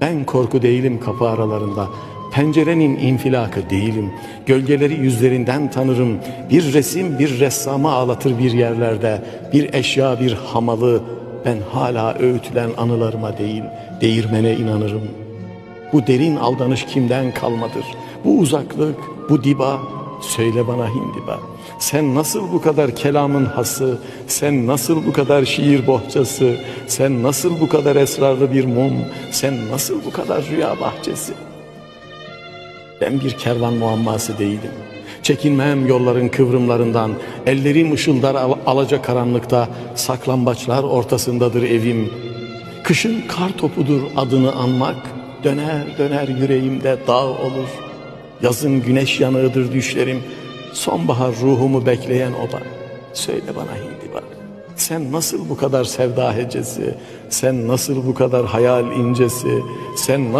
Ben korku değilim kapı aralarında. Pencerenin infilakı değilim. Gölgeleri yüzlerinden tanırım. Bir resim bir ressamı ağlatır bir yerlerde. Bir eşya bir hamalı. Ben hala öğütülen anılarıma değil, değirmene inanırım. Bu derin aldanış kimden kalmadır? Bu uzaklık, bu diba, söyle bana hindiba. Sen nasıl bu kadar kelamın hası, sen nasıl bu kadar şiir bohçası, sen nasıl bu kadar esrarlı bir mum, sen nasıl bu kadar rüya bahçesi? Ben bir kervan muamması değilim. Çekinmem yolların kıvrımlarından, ellerim ışıldar al- alaca karanlıkta, saklambaçlar ortasındadır evim. Kışın kar topudur adını anmak, döner döner yüreğimde dağ olur. Yazın güneş yanığıdır düşlerim, sonbahar ruhumu bekleyen oba. Söyle bana hindiba, sen nasıl bu kadar sevda hecesi, sen nasıl bu kadar hayal incesi, sen nasıl